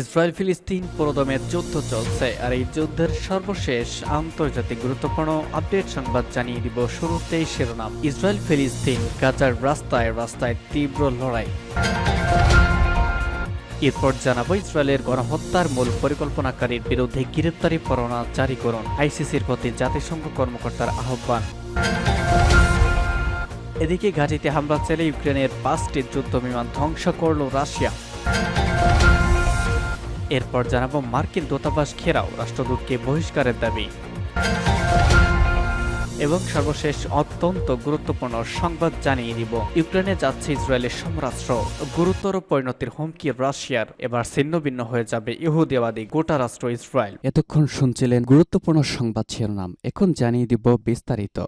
Israel ফিলিস্তিন পুরোদমে যুদ্ধ চলছে আর এই যুদ্ধের সর্বশেষ আন্তর্জাতিক গুরুত্বপূর্ণ আপডেট সংবাদ জানিয়ে দিব শুরুতেই শিরোনাম। ইসরায়েল ফিলিস্তিন গাজার রাস্তায় রাস্তায় তীব্র লড়াই। এরপর জানাব ইসরায়েলের গণহত্যার মূল পরিকল্পনাকারীর বিরুদ্ধে গ্রেপ্তারি পরোয়ানা জারি করুন, আইসিসির প্রতি জাতিসংঘ কর্মকর্তার আহ্বান। এদিকে ঘাঁটিতে হামলা চালিয়ে ইউক্রেনের পাঁচটি যুদ্ধ বিমান ধ্বংস করল রাশিয়া। এরপর জানাব মার্কিন দূতাবাস ঘেরাও, রাষ্ট্রদূতকে বহিষ্কারের দাবি। এবং সর্বশেষ অত্যন্ত গুরুত্বপূর্ণ সংবাদ জানিয়ে দিব। ইউক্রেনে যাচ্ছে ইসরায়েলের সমরাষ্ট্র গুরুতর পরিণতির হুমকি রাশিয়ার। এবার ছিন্নভিন্ন হয়ে যাবে ইহুদিবাদী গোটা রাষ্ট্র ইসরায়েল। এতক্ষণ শুনছিলেন গুরুত্বপূর্ণ সংবাদ শিরোনাম। এখন জানিয়ে দিব বিস্তারিত।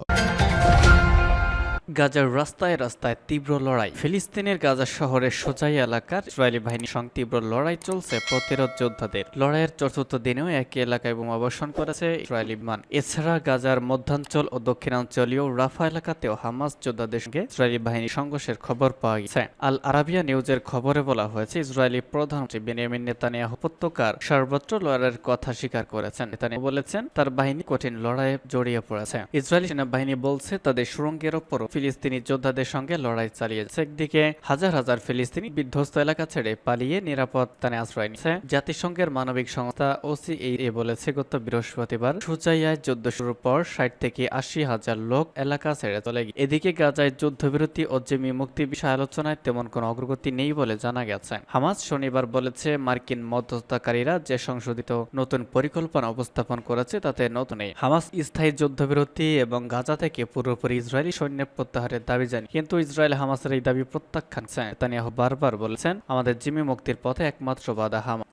গাজার রাস্তায় রাস্তায় তীব্র লড়াই। ফিলিস্তিনের গাজা শহরের সোজাই এলাকার ইসরায়েলি বাহিনীর সঙ্গে তীব্র লড়াই চলছে প্রতিরোধ যোদ্ধাদের। লড়াইয়ের চতুর্থ দিনেও একই এলাকায় বোমা বর্ষণ করেছে ইসরায়েলি বিমান। এছাড়া গাজার মধ্যাঞ্চল ও দক্ষিণাঞ্চলীয় রাফা এলাকাতেও হামাস যোদ্ধাদের সঙ্গে ইসরায়েলি বাহিনীর সংঘর্ষের খবর পাওয়া গেছে। আল আরাবিয়া নিউজের খবরে বলা হয়েছে, ইসরায়েলি প্রধানমন্ত্রী বেনিয়ামিন নেতানিয়াহু উপত্যকার সর্বত্র লড়াইয়ের কথা স্বীকার করেছেন। নেতানিয়াহু বলেছেন, তার বাহিনী কঠিন লড়াইয়ে জড়িয়ে পড়েছে। ইসরায়েলি সেনাবাহিনী বলছে, তাদের সুরঙ্গের ওপর ফিলিস্তিনি যোদ্ধাদের সঙ্গে লড়াই চালিয়েছে। একদিকে হাজার হাজার ফিলিস্তিনি বিধ্বস্ত এলাকা ছেড়ে পালিয়ে নিরাপদ স্থানে আশ্রয় নিচ্ছে জাতিসংঘের মানবিক সংস্থা ওসিএ বলেছে, গত বৃহস্পতিবার সুজাইয়ায় যুদ্ধ শুরুর পর ষাট থেকে আশি হাজার লোক এলাকা ছেড়ে চলে গিয়ে এদিকে গাজায় যুদ্ধবিরতি ও জিমি মুক্তি বিষয় আলোচনায় তেমন কোনো অগ্রগতি নেই বলে জানা গেছে। হামাজ শনিবার বলেছে, মার্কিন মধ্যস্থতাকারীরা যে সংশোধিত নতুন পরিকল্পনা উপস্থাপন করেছে তাতে নতুন হামাস স্থায়ী যুদ্ধবিরতি এবং গাজা থেকে পুরোপুরি ইসরায়েলি সৈন্যের প্রত্যাহারের দাবি জানি কিন্তু ইসরায়েল হামাসের এই দাবি প্রত্যাখ্যান নেতানিয়াহু বারবার বলেছেন, আমাদের জিমি মুক্তির পথে একমাত্র বাধা হামাস।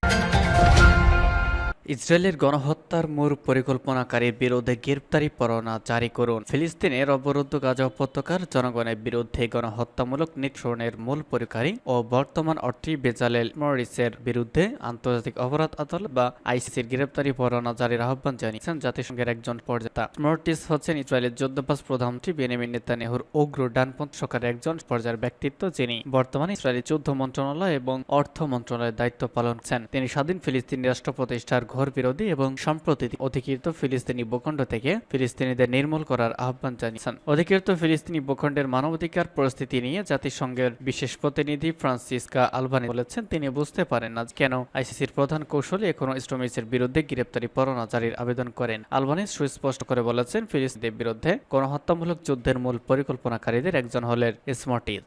ইসরায়েলের গণহত্যার মূল পরিকল্পনাকারীর বিরুদ্ধে গ্রেপ্তারি পরোয়ানা জারি করুন। ফিলিস্তিনের অবরুদ্ধ গাজা উপত্যকার জনগণের বিরুদ্ধে গণহত্যামূলক নিঃসরণের মূল পরিকারী ও বর্তমান অর্থী বেজালেল মরিসের বিরুদ্ধে আন্তর্জাতিক অপরাধ আদালত বা আইসিসির গ্রেপ্তারি পরোয়ানা জারির আহ্বান জানিয়েছেন জাতিসংঘের একজন পর্যাতা মর্টিস হচ্ছেন ইসরায়েলের যুদ্ধবাস প্রধানমন্ত্রী বেনিয়ামিন নেতানিয়াহুর উগ্র ডানপন্থী সরকারের একজন পর্যায়ের ব্যক্তিত্ব, যিনি বর্তমানে ইসরায়েলি যুদ্ধ মন্ত্রণালয় এবং অর্থ মন্ত্রণালয়ের দায়িত্ব পালন করছেন। তিনি স্বাধীন ফিলিস্তিনি রাষ্ট্র প্রতিষ্ঠার ঘোর বিরোধী এবং সম্প্রতি অধিকৃত ফিলিস্তিনি ভূখণ্ড থেকে ফিলিস্তিনিদের নির্মূল করার আহ্বান জানিয়েছেন। অধিকৃত ফিলিস্তিনি ভূখণ্ডের মানবাধিকার পরিস্থিতি নিয়ে জাতিসংঘের বিশেষ প্রতিনিধি ফ্রান্সিসকা আলবানি বলেছেন, তিনি বুঝতে পারেন না কেন আইসিসির প্রধান কৌশলী এখনও ইসলামিসের বিরুদ্ধে গ্রেপ্তারি পরোয়ানা জারির আবেদন করেন। আলবানি সুস্পষ্ট করে বলেছেন ফিলিস্তিনের বিরুদ্ধে গণহত্যামূলক যুদ্ধের মূল পরিকল্পনাকারীদের একজন হলেন স্মর্টিস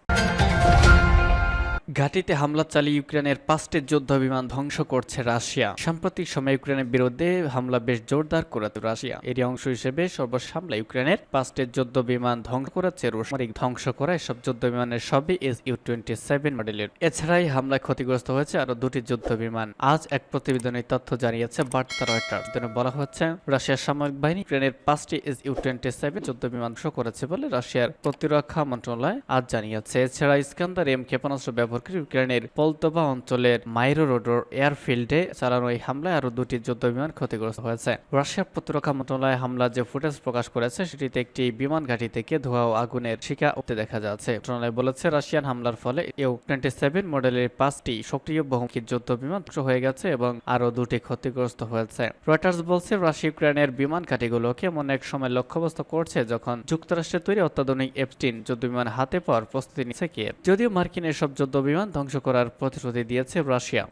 ঘাটিতে হামলা চালিয়ে ইউক্রেনের পাঁচটি যুদ্ধ বিমান ধ্বংস করছে রাশিয়া। সাম্প্রতিক সময়ে ইউক্রেনের বিরুদ্ধে হামলা বেশ জোরদার করেছে রাশিয়া। এরই অংশ হিসেবে সর্বসামলা ইউক্রেনের পাঁচটি যুদ্ধ বিমান ধ্বংস করেছে রুশ। ধ্বংস করা এসব যুদ্ধ বিমানের সবই এস ইউ টোয়েন্টি সেভেন মডেলের। এছাড়াই হামলায় ক্ষতিগ্রস্ত হয়েছে আরও দুটি যুদ্ধ বিমান। আজ এক প্রতিবেদনে তথ্য জানিয়েছে বার্তা রয়টার বলা হচ্ছে, রাশিয়ার সামরিক বাহিনী ইউক্রেনের পাঁচটি এস ইউ টোয়েন্টি সেভেন যুদ্ধ বিমান ধ্বংস করেছে বলে রাশিয়ার প্রতিরক্ষা মন্ত্রণালয় আজ জানিয়েছে। এছাড়া ইস্কান্দার এম ক্ষেপণাস্ত্র ব্যবহার করে ইউক্রেনের পলতোবা অঞ্চলের মাইরো রোডর এয়ারফিল্ডে চালানো এই হামলায় আরও দুটি যুদ্ধ বিমান ক্ষতিগ্রস্ত হয়েছে। রাশিয়ার প্রতিরক্ষা মন্ত্রণালয় হামলা যে ফুটেজ প্রকাশ করেছে, সেটিতে একটি বিমান ঘাঁটি থেকে ধোঁয়া ও আগুনের শিকা উঠতে দেখা যাচ্ছে। মন্ত্রণালয় বলেছে, রাশিয়ান হামলার ফলে ইউ টোয়েন্টি সেভেন মডেলের পাঁচটি সক্রিয় বহুমুখী যুদ্ধ বিমান হয়ে গেছে এবং আরও দুটি ক্ষতিগ্রস্ত হয়েছে। রয়টার্স বলছে, রাশিয়া ইউক্রেনের বিমান ঘাঁটিগুলোকে এমন এক সময় লক্ষ্যবস্তু করছে যখন যুক্তরাষ্ট্রের তৈরি অত্যাধুনিক এফটিন যুদ্ধ বিমান হাতে পাওয়ার প্রস্তুতি নিচ্ছে কিয়েভ। যদিও মার্কিন এসব যুদ্ধ বিমান ধ্বংস করার প্রতিশ্রুতি দিয়েছে রাশিয়া।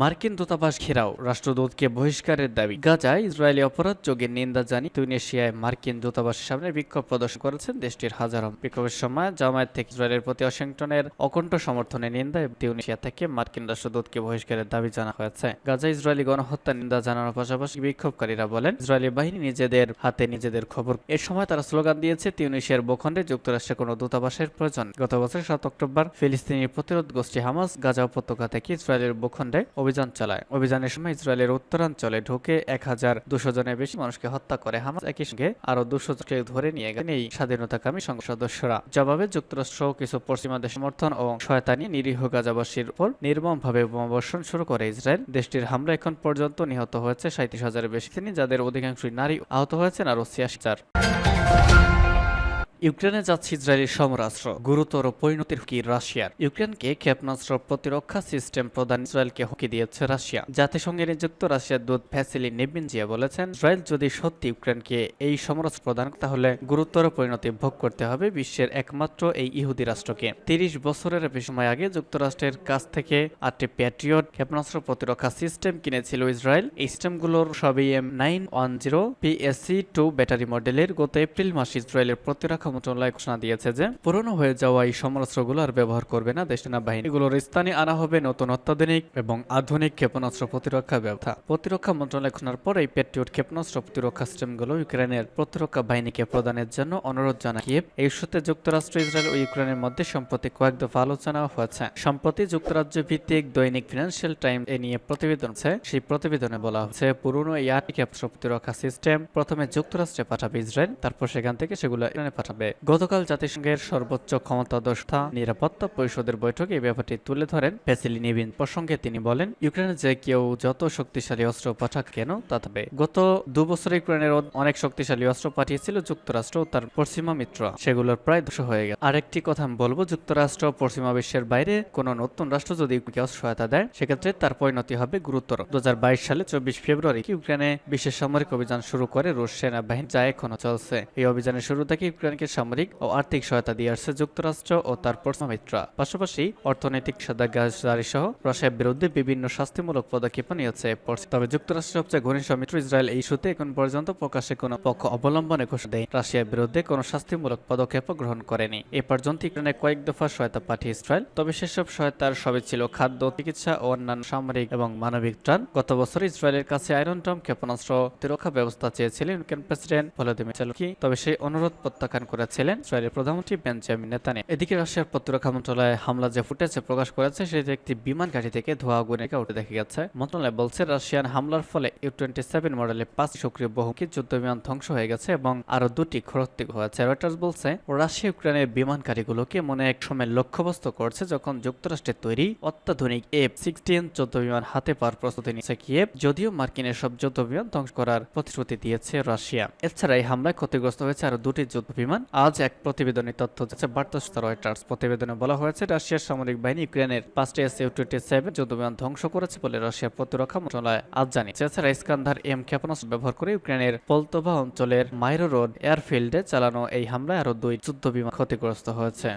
মার্কিন দূতাবাস ঘেরাও রাষ্ট্রদূতকে বহিষ্কারের দাবি। গাজায় ইসরায়েলি অপরাধ যোগের নিন্দা জানিয়ে তুনিশিয়ায় মার্কিন দূতাবাসের সামনে বিক্ষোভ প্রদর্শন করেছেন দেশটির হাজারো। বিক্ষোভের সময় জামায়াত থেকে ইসরায়েলের প্রতি ওয়াশিংটনের অকণ্ঠ সমর্থনের নিন্দা তিউনিশিয়া থেকে মার্কিন রাষ্ট্রদূতকে বহিষ্কারের দাবি জানা হয়েছে। গাজা ইসরায়েলি গণহত্যার নিন্দা জানানোর পাশাপাশি বিক্ষোভকারীরা বলেন, ইসরায়েলি বাহিনী নিজেদের হাতে নিজেদের খবর। এ সময় তারা স্লোগান দিয়েছে তিউনিশিয়ার ভূখণ্ডে যুক্তরাষ্ট্রের কোনো দূতাবাসের প্রয়োজন গত বছর সাত অক্টোবর ফিলিস্তিনি প্রতিরোধ গোষ্ঠী হামাস গাজা উপত্যকা থেকে ইসরায়েলের ভূখণ্ডে অভিযান চালায়। অভিযানের সময় ইসরায়েলের উত্তরাঞ্চলে ঢুকে এক হাজার দুশো জনের বেশি মানুষকে হত্যা করে হামাস। একই সঙ্গে আরও দুশো জনকে ধরে নিয়ে গেলেন এই স্বাধীনতাকামী সংঘ সদস্যরা। জবাবে যুক্তরাষ্ট্র কিছু পশ্চিমা দেশ সমর্থন ও সহায়তা নিয়ে নিরীহ গাজাবাসীর উপর নির্মমভাবে বোমাবর্ষণ শুরু করে ইসরায়েল। দেশটির হামলা এখন পর্যন্ত নিহত হয়েছে সাঁত্রিশ হাজারের বেশি। তিনি যাদের অধিকাংশই নারী, আহত হয়েছেন আরও ছিয়াশি হাজার ইউক্রেনে যাচ্ছে ইসরায়েলি সমরাস্ত্র গুরুতর পরিণতির হুমকি রাশিয়ার। ইউক্রেনকে ক্ষেপণাস্ত্র প্রতিরক্ষা সিস্টেম প্রদান ইসরায়েলকে হুমকি দিয়েছে রাশিয়া। জাতিসংঘে নিযুক্ত রাশিয়ার দূত ভ্যাসিলি নেবিনজিয়া বলেছেন, ইসরায়েল যদি সত্যি ইউক্রেনকে এই সমরাস্ত্র প্রদান তাহলে গুরুতর পরিণতি ভোগ করতে হবে বিশ্বের একমাত্র এই ইহুদি রাষ্ট্রকে। তিরিশ বছরের বেশি সময় আগে যুক্তরাষ্ট্রের কাছ থেকে আটটি প্যাট্রিয়ট ক্ষেপণাস্ত্র প্রতিরক্ষা সিস্টেম কিনেছিল ইসরায়েল। এই সিস্টেমগুলোর সবই M nine one zero PSC two battery মডেলের গত এপ্রিল মাসে ইসরায়েলের প্রতিরক্ষা মন্ত্রণালয় ঘোষণা দিয়েছে যে, পুরনো হয়ে যাওয়া এই সমরাস্ত্রগুলো আর ব্যবহার করবে না দেশ বাহিনী এগুলোর স্থানে আনা হবে নতুন অত্যাধুনিক এবং আধুনিক ক্ষেপণাস্ত্র প্রতিরক্ষা ব্যবস্থা। প্রতিরক্ষা মন্ত্রণালয় ঘোষণার পর এই প্যাট্রিয়ট ক্ষেপণাস্ত্র প্রতিরক্ষা সিস্টেমগুলো ইউক্রেনের প্রতিরক্ষা বাহিনীকে প্রদানের জন্য অনুরোধ জানায় এই ইস্যুতে যুক্তরাষ্ট্র, ইসরায়েল ও ইউক্রেনের মধ্যে সম্প্রতি কয়েক দফা আলোচনা হয়েছে। সম্প্রতি যুক্তরাজ্য ভিত্তিক দৈনিক ফিনান্সিয়াল টাইম এ নিয়ে প্রতিবেদন আছে। সেই প্রতিবেদনে বলা হচ্ছে, পুরনো এই আটটি ক্ষেপণাস্ত্র প্রতিরক্ষা সিস্টেম প্রথমে যুক্তরাষ্ট্রে পাঠাবে ইসরায়েল, তারপর সেখান থেকে সেগুলো ইরানে পাঠাবে গতকাল জাতিসংঘের সর্বোচ্চ ক্ষমতাদস্থা নিরাপত্তা পরিষদের বৈঠকে এই ব্যাপারটি তুলে ধরেন ভ্যাসিলি নিবিন প্রসঙ্গে তিনি বলেন, ইউক্রেনে যে কেউ যত শক্তিশালী অস্ত্র পাঠাক কেন তা তবে গত দু বছর ইউক্রেনের অনেক শক্তিশালী অস্ত্র পাঠিয়েছিল যুক্তরাষ্ট্র তার পশ্চিমা মিত্র। সেগুলোর প্রায় দুশো হয়ে গেছে। আরেকটি কথা আমি বলব, যুক্তরাষ্ট্র পশ্চিমা বিশ্বের বাইরে কোনো নতুন রাষ্ট্র যদি ইউক্রেনকে অস্ত্র সহায়তা দেয়, সেক্ষেত্রে তার পরিণতি হবে গুরুতর। দু হাজার বাইশ সালে চব্বিশ ফেব্রুয়ারি ইউক্রেনে বিশেষ সামরিক অভিযান শুরু করে রুশ সেনাবাহিনী যা এখনও চলছে। এই অভিযানের শুরু থেকে ইউক্রেনকে সামরিক ও আর্থিক সহায়তা দিয়ে আসছে যুক্তরাষ্ট্র ও তার পশ্চিমা মিত্র পাশাপাশি অর্থনৈতিক সাদাগারি সহ রাশিয়ার বিরুদ্ধে বিভিন্ন শাস্তিমূলক পদক্ষেপ নিয়েছে তবে যুক্তরাষ্ট্রের সবচেয়ে ঘনিষ্ঠ মিত্র ইসরায়েল এই ইস্যুতে এখন পর্যন্ত প্রকাশ্যে কোনো পক্ষ অবলম্বনে ঘোষণা দেয় রাশিয়ার বিরুদ্ধে কোনো শাস্তিমূলক পদক্ষেপ গ্রহণ করেনি। এ পর্যন্ত ইউক্রেনে কয়েক দফা সহায়তা পাঠিয়ে ইসরায়েল, তবে সেসব সহায়তার সবই ছিল খাদ্য, চিকিৎসা ও অন্যান্য সামরিক এবং মানবিক ত্রাণ। গত বছর ইসরায়েলের কাছে আয়রন টম ক্ষেপণাস্ত্র, প্রতিরক্ষা ব্যবস্থা চেয়েছিলেন ইউক্রেন প্রেসিডেন্ট ভলোদিমির তবে সেই অনুরোধ প্রত্যাখ্যান করেছিলেন ইসরায়েলের প্রধানমন্ত্রী বেঞ্জামিন নেতানিয়াহু। এদিকে রাশিয়ার প্রতিরক্ষা মন্ত্রণালয় হামলা যে ফুটেজে প্রকাশ করেছে, সেটি একটি বিমান ঘাঁটি থেকে ধোঁয়া আগুনে উঠে দেখা গেছে। মন্ত্রণালয় বলছে, রাশিয়ান হামলার ফলে ইউ টোয়েন্টি সেভেন মডেলের পাঁচ সক্রিয় বহুমুখী যুদ্ধ বিমান ধ্বংস হয়ে গেছে এবং আরও দুটি ক্ষতিগ্রস্ত হয়েছে। রয়টার্স বলছে, রাশিয়া ইউক্রেনের বিমানকারীগুলোকে মনে এক সময় লক্ষ্যবস্তু করছে যখন যুক্তরাষ্ট্রের তৈরি অত্যাধুনিক এফ সিক্সটিন যুদ্ধ বিমান হাতে পাওয়ার প্রস্তুতি নিচ্ছে কিয়েভ, যদিও মার্কিনের সব যুদ্ধ বিমান ধ্বংস করার প্রতিশ্রুতি দিয়েছে রাশিয়া। এছাড়া এই হামলায় ক্ষতিগ্রস্ত হয়েছে আরও দুটি যুদ্ধ বিমান আজ এক প্রতিবেদনে তথ্য যাচ্ছে বার্তা রয়টার্স প্রতিবেদনে বলা হয়েছে, রাশিয়ার সামরিক বাহিনী ইউক্রেনের পাঁচটি এস ইউ টোয়েন্টি সেভেন যুদ্ধবিমান ধ্বংস করেছে বলে রাশিয়ার প্রতিরক্ষা মন্ত্রণালয় আজ জানিয়েছে। এছাড়া ইস্কান্ধার এম ক্ষেপণাস্ত্র ব্যবহার করে ইউক্রেনের পলতোভা অঞ্চলের মাইরো রোড এয়ারফিল্ডে চালানো এই হামলায় আরও দুই যুদ্ধ বিমান ক্ষতিগ্রস্ত হয়েছে।